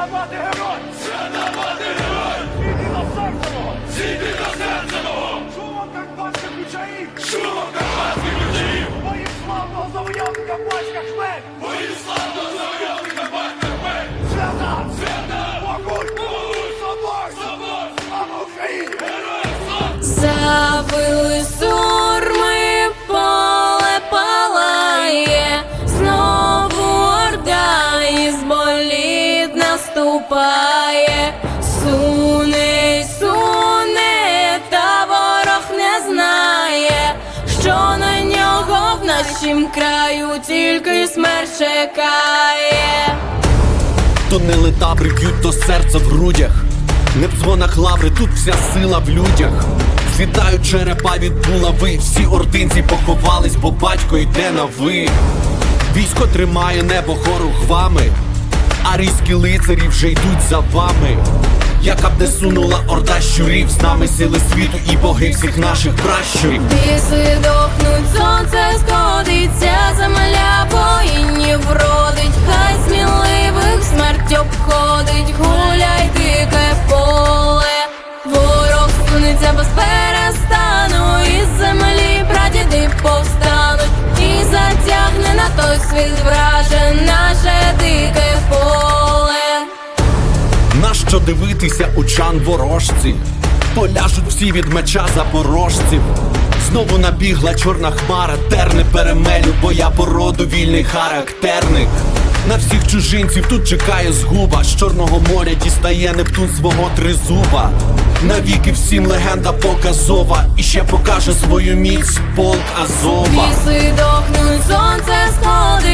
Свята мати герой! Свята мати герой! Сіди до серця мого! Сіди до серця мого! Чувак, так бачить, кучаїв! Чувак! відступає, суне, суне, та ворог не знає, що на нього в нашім краю тільки смерть чекає. То не лета, б'ють то серце в грудях, не в дзвонах лаври, тут вся сила в людях. Світають черепа від булави, всі ординці поховались, бо батько йде на ви. Військо тримає небо хору хвами різкі лицарі вже йдуть за вами. Яка б не сунула орда щурів, з нами сили світу і боги всіх наших пращурів. Біси дохнуть, сонце сходиться, земля воїнів родить, хай сміливих смерть обходить, гуляй дике поле, ворог сунеться без Нащо дивитися учан ворожці? Поляжуть всі від меча запорожців. Знову набігла чорна хмара, терне перемелю, бо я породу вільний характерник. На всіх чужинців тут чекає згуба. З Чорного моря дістає Нептун свого тризуба. Навіки всім легенда показова. І ще покаже свою міць полк Азова. Ліси дохнуть, сонце сходиться,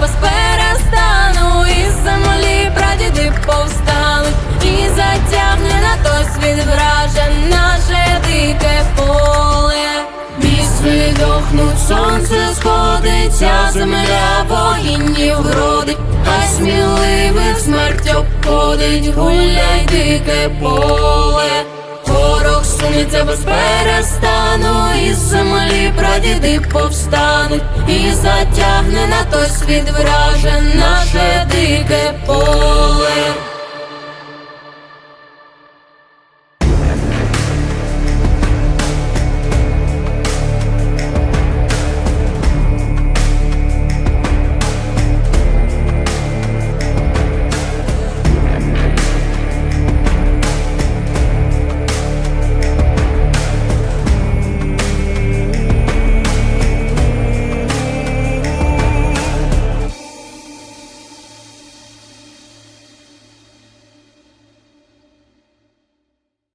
без перестану, із землі прадіди повстануть, і затягне на той світ враже наше дике поле. Біси дохнуть, сонце сходиться, земля воїнів родить, хай сміливих смерть обходить, гуляй дике поле. Ворог без перестану, із землі прадіди повстануть, і затягне на той світ враже наше дике поле.